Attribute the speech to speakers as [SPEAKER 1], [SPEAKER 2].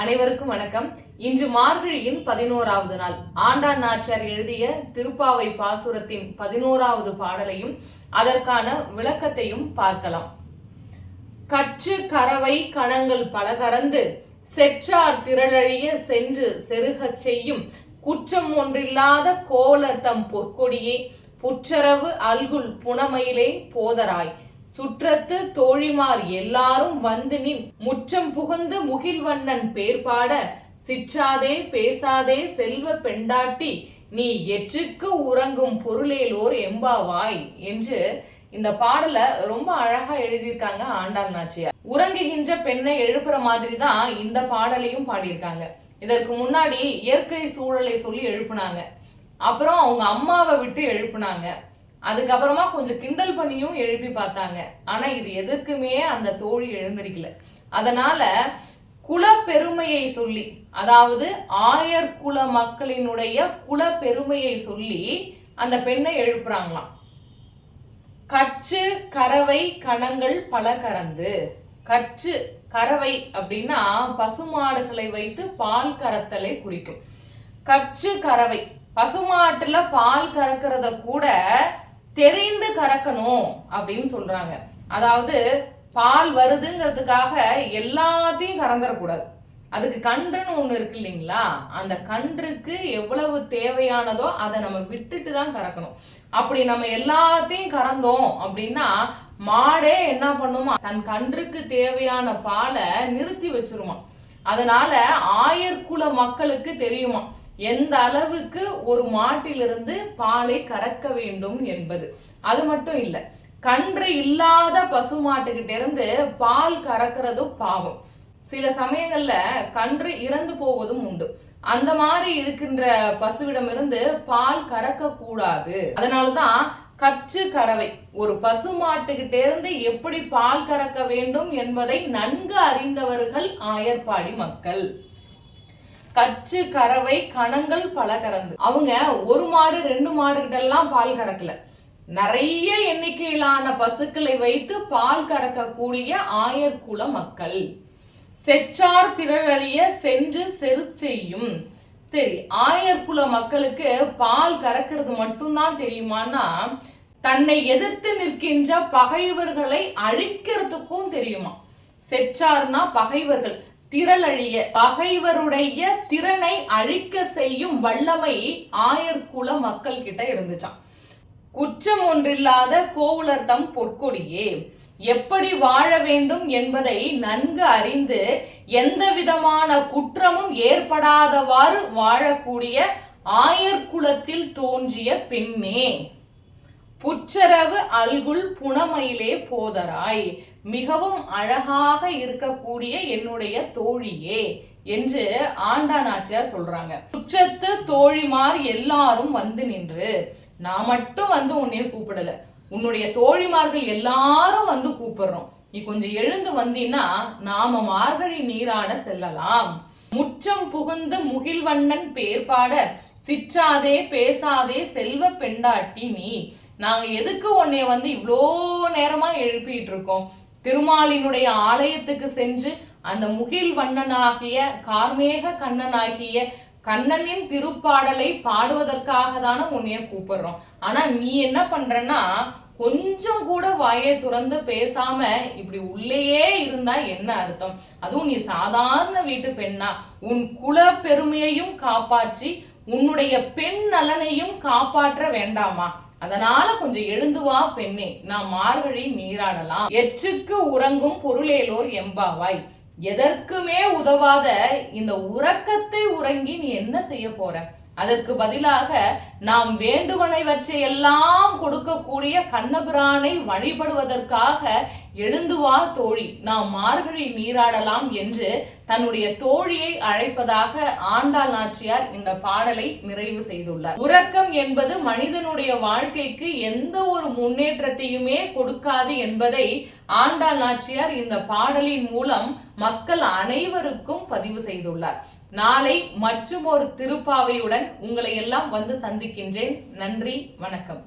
[SPEAKER 1] அனைவருக்கும் வணக்கம். இன்று மார்கழியின் பதினோராவது நாள். ஆண்டான் நாச்சியார் எழுதிய திருப்பாவை பாசுரத்தின் பதினோராவது பாடலையும் அதற்கான விளக்கத்தையும் பார்க்கலாம். கற்று கறவை கணங்கள் பல கறந்து செற்றார் திரளழிய சென்று செருகச் செய்யும் குற்றம் ஒன்றில்லாத கோலர்த்தம் பொற்கொடியே புற்றரவு அல்குல் புனமையிலே போதராய். சுற்றத்து தோழிமார் எல்லாரும் வந்து நின். முற்றம் புகுந்து முகில்வண்ணன் பேர் பாட சிற்றாதே பேசாதே செல்வ பெண்டாட்டி நீ எற்றுக்கு உறங்கும் பொருளேலோர் எம்பாவாய் என்று இந்த பாடல ரொம்ப அழகா எழுதியிருக்காங்க ஆண்டாள் நாச்சியார். உறங்குகின்ற பெண்ணை எழுப்புற மாதிரி தான் இந்த பாடலையும் பாடியிருக்காங்க. இதற்கு முன்னாடி இயற்கை சூழலை சொல்லி எழுப்புனாங்க. அப்புறம் அவங்க அம்மாவை விட்டு எழுப்புனாங்க. அதுக்கப்புறமா கொஞ்சம் கிண்டல் பண்ணியும் எழுப்பி பார்த்தாங்க. ஆனா இது எதுக்குமே அந்த தோழி எழுந்திருக்கல. அதனால குலப்பெருமையை சொல்லி அதாவது ஆயர் குல மக்களினுடைய குலப்பெருமையை சொல்லி அந்த பெண்ணை எழுப்புறாங்களாம். கற்று கறவை கணங்கள் பல கறந்து. கற்று கறவை அப்படின்னா பசுமாடுகளை வைத்து பால் கறத்தலை குறிக்கும். கற்று கறவை. பசுமாட்டுல பால் கறக்கிறத கூட தெரிந்து கறக்கணும் அப்படின்னு சொல்றாங்க. அதாவது பால் வருதுங்கிறதுக்காக எல்லாத்தையும் கறந்துடக்கூடாது அதுக்கு கன்றுன்னு ஒன்று இருக்கு இல்லைங்களா? அந்த கன்றுக்கு எவ்வளவு தேவையானதோ அதை நம்ம விட்டுட்டு தான் கறக்கணும். அப்படி நம்ம எல்லாத்தையும் கறந்தோம் அப்படின்னா மாடே என்ன பண்ணுமா? தன் கன்றுக்கு தேவையான பாலை நிறுத்தி வச்சிருமா. அதனால ஆயர்குல மக்களுக்கு தெரியுமா? எந்த அளவுக்கு ஒரு மாட்டிலிருந்து பாலை கறக்க வேண்டும் என்பது. அது மட்டும் இல்லை கன்று இல்லாத பசு இருந்து பால் கறக்கிறதும் பாவம். சில சமயங்கள்ல கன்று இறந்து போவதும் உண்டு. அந்த மாதிரி இருக்கின்ற பசுவிடமிருந்து பால் கறக்க கூடாது. அதனாலதான் கச்சு கறவை ஒரு பசு இருந்து எப்படி பால் கறக்க வேண்டும் என்பதை நன்கு அறிந்தவர்கள் ஆயர்பாடி மக்கள். கச்சு கறவை கணங்கள் பல கறந்து. அவங்க ஒரு மாடு ரெண்டு மாடு கிட்ட எல்லாம் பால் கறக்கல. நிறைய எண்ணிக்கையிலான பசுக்களை வைத்து பால் கறக்கக்கூடிய ஆயர்குல மக்கள். செச்சார் திரளழிய சென்று செரு செய்யும். சரி ஆயர்குல மக்களுக்கு பால் கறக்கிறது மட்டும்தான் தெரியுமானா தன்னை எதிர்த்து நிற்கின்ற பகைவர்களை அழிக்கிறதுக்கும் தெரியுமா? செச்சார்னா பகைவர்கள். திரளழிய பகைவருடைய திறனை அழிக்க செய்யும் வல்லமை ஆயர்குல மக்கள் கிட்ட இருந்துச்சாம். குற்றம் ஒன்றில்லாத கோவுலர்தம் பொற்கொடியே எப்படி வாழ வேண்டும் என்பதை நன்கு அறிந்து எந்த விதமான குற்றமும் ஏற்படாதவாறு வாழக்கூடிய ஆயர்குலத்தில் தோன்றிய பெண்ணே. புற்றரவு அல்குல் புனமையிலே போதராய். மிகவும் அழகாக இருக்கக்கூடிய என்னுடைய தோழியே என்று ஆண்டா நாச்சியார் சொல்றாங்க. குற்றத்து தோழிமார் எல்லாரும் வந்து நின்று நான் மட்டும் வந்து உன்னைய கூப்பிடல உன்னுடைய தோழிமார்கள் எல்லாரும் வந்து கூப்பிடுறோம். நீ கொஞ்சம் எழுந்து வந்தீன்னா நாம மார்கழி நீராட செல்லலாம். முற்றம் புகுந்து முகில்வண்ணன் பேர்பாட சிற்றாதே பேசாதே செல்வ பெண்டாட்டி நீ. நாங்கள் எதுக்கு உன்னைய வந்து இவ்வளோ நேரமாக எழுப்பிட்டு இருக்கோம் திருமாலினுடைய ஆலயத்துக்கு சென்று அந்த முகில் வண்ணனாகிய கார்மேக கண்ணனாகிய கண்ணனின் திருப்பாடலை பாடுவதற்காக தானே உன்னைய கூப்பிடுறோம். ஆனா நீ என்ன பண்றன்னா கொஞ்சம் கூட வாயை துறந்து பேசாம இப்படி உள்ளேயே இருந்தா என்ன அர்த்தம்? அதுவும் நீ சாதாரண வீட்டு பெண்ணா. உன் குல பெருமையையும் காப்பாற்றி உன்னுடைய பெண் நலனையும் காப்பாற்ற வேண்டாமா? அதனால கொஞ்சம் எழுந்து வா பெண்ணே நாம் மார்கழி நீராடலாம். எற்றுக்கு உறங்கும் பொருளேலோர் எம்பாவாய். எதற்குமே உதவாத இந்த உறக்கத்தை உறங்கி நீ என்ன செய்ய போற? அதற்கு பதிலாக நாம் வேண்டுவனைவற்றை எல்லாம் கொடுக்கக்கூடிய கண்ணபிரானை வழிபடுவதற்காக எழுந்து வா தோழி நாம் மார்கழி நீராடலாம் என்று தன்னுடைய தோழியை அழைப்பதாக ஆண்டாள் நாச்சியார் இந்த பாடலை நிறைவு செய்துள்ளார். உறக்கம் என்பது மனிதனுடைய வாழ்க்கைக்கு எந்த ஒரு முன்னேற்றத்தையுமே கொடுக்காது என்பதை ஆண்டாள் நாச்சியார் இந்த பாடலின் மூலம் மக்கள் அனைவருக்கும் பதிவு செய்துள்ளார். நாளை மற்றும் ஒரு திருப்பாவையுடன் உங்களை எல்லாம் வந்து சந்திக்கின்றேன். நன்றி வணக்கம்.